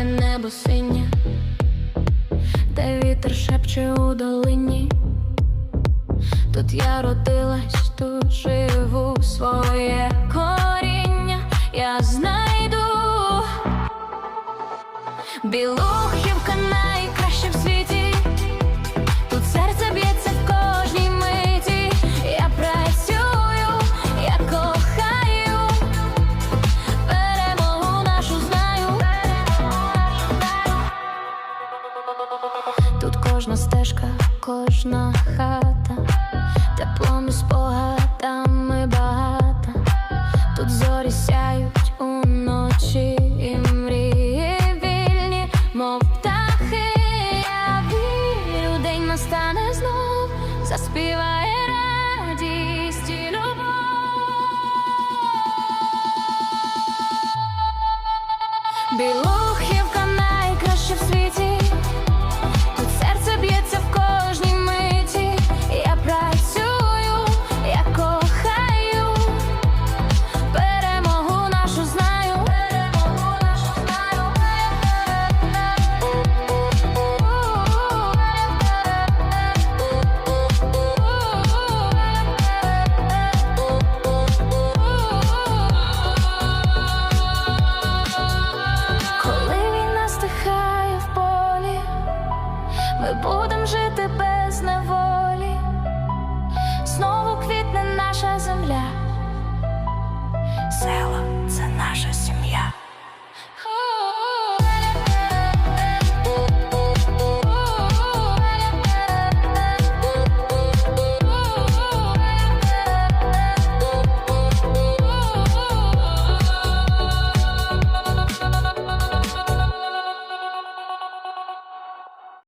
де небо синє, де вітер шепче у долині. Тут я родилась, тут живу своє коріння, я знайду Білухівка найкраща в світі, кожна стежка, кожна хата, теплом спогадами багата, тут зорі сяють уночі і мрії вільні, мов птахи, я вірю, день настане знов, заспіває радість і любов. Біло ми будемо жити без.